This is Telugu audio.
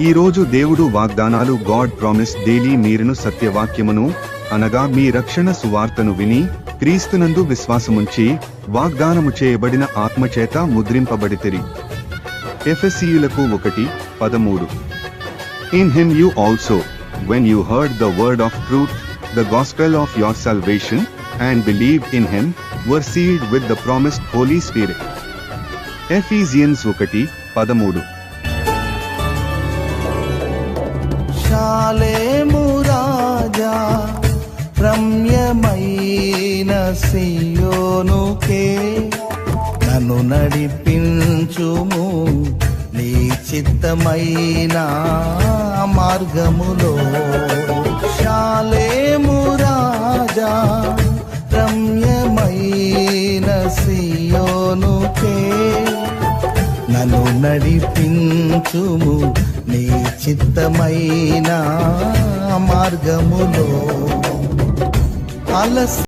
ఈ రోజు దేవుడు వాగ్దానాలు గాడ్ ప్రామిస్ డైలీ మీరును సత్యవాక్యమును అనగా మీ రక్షణ సువార్తను విని క్రీస్తునందు విశ్వాసముంచి వాగ్దానము చేయబడిన ఆత్మచేత ముద్రింపబడితిరి. ఎఫెసీయులకు ఒకటి పదమూడు. In him you also when you heard the word of truth the gospel of your salvation and believe in him were sealed with the promised holy spirit Ephesians ఒకటి పదమూడు. శాలేము రాజా రమ్యమైన సియోనుకే. నన్ను నడిపించుము నీ చిత్తమైన మార్గములో. శాలేము రాజా రమ్యమైన సియోనుకే. నన్ను నడిపించుము నీ చిత్తమైన మార్గములో అలసి